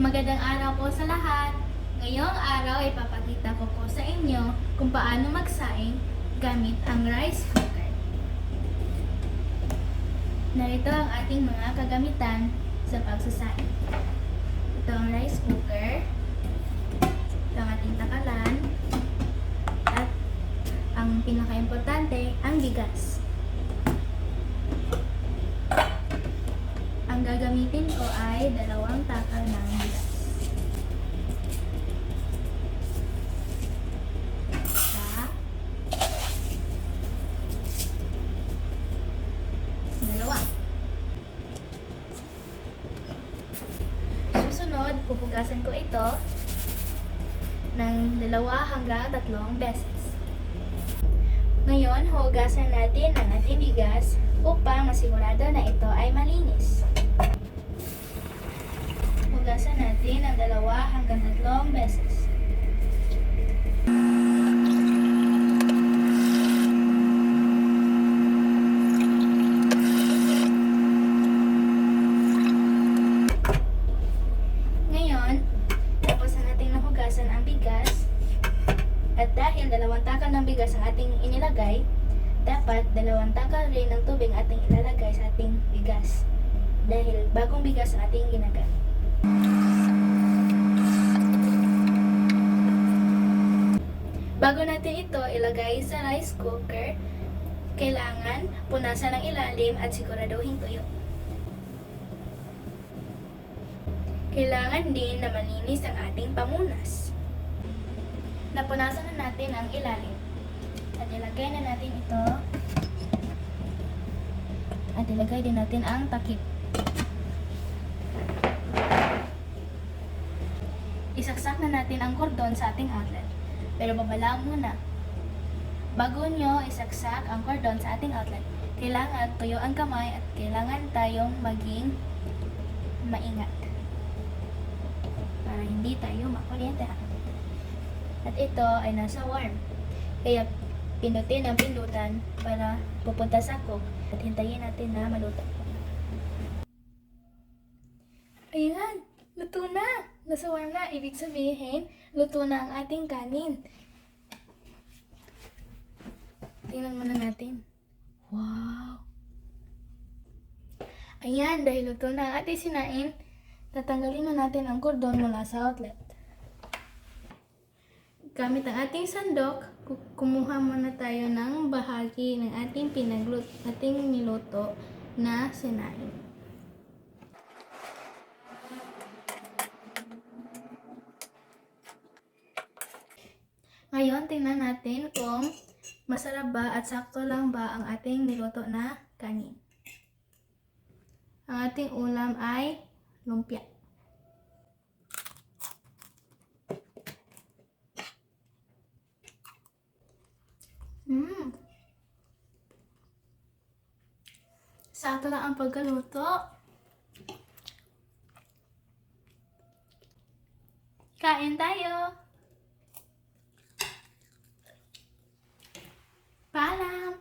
Magandang araw po sa lahat. Ngayong araw ay papakita ko po sa inyo kung paano magsaing gamit ang rice cooker. Narito ang ating mga kagamitan sa pagsasaing. Ito ang rice cooker. Ito ang ating takalan. At ang pinaka-importante, ang bigas. Ang gagamitin ko ay dalawang takal ng bigas. Dalawa. Susunod, pupugasan ko ito ng dalawa hanggang tatlong beses. Ngayon, hugasan natin ang ating bigas upang masigurado na ito ay malinis. Hugasan natin ang dalawa hanggang tatlong beses. Ngayon, tapos na natin nahugasan ang bigas, at dahil dalawang takal ng bigas ang ating inilagay, dapat dalawang takal rin ng tubig ating ilalagay sa ating bigas. Dahil bagong bigas ang ating ginagamit. Bago natin ito ilagay sa rice cooker, kailangan punasan ang ilalim at siguraduhin tuyo. Kailangan din na malinis ang ating pamunas. Napunasan na natin ang ilalim. At ilagay na natin ito. At ilagay din natin ang takip. Isaksak na natin ang kordon sa ating outlet. Pero babalaan muna. Bago nyo isaksak ang kordon sa ating outlet, kailangan tuyo ang kamay at kailangan tayong maging maingat. Para hindi tayo makuryente. At ito ay nasa warm. Kaya pindutin ang pindutan para pupunta sa cook at hintayin natin na maluto. Ayan, luto na. Nasa warm na. Ibig sabihin, luto na ang ating kanin. Tingnan muna natin. Wow! Ayan, dahil luto na ang ating sinain, tatanggalin na natin ang kordon mula sa outlet. Gamit ang ating sandok, ku- kumuha muna tayo ng bahagi ng ating pinaglut ating niluto na sinain. Ngayon, tingnan natin kung masarap ba at sakto lang ba ang ating niluto na kanin. Ang ating ulam ay lumpia. Mmm. Sakto lang ang pagkaluto. Kain tayo! Paalam.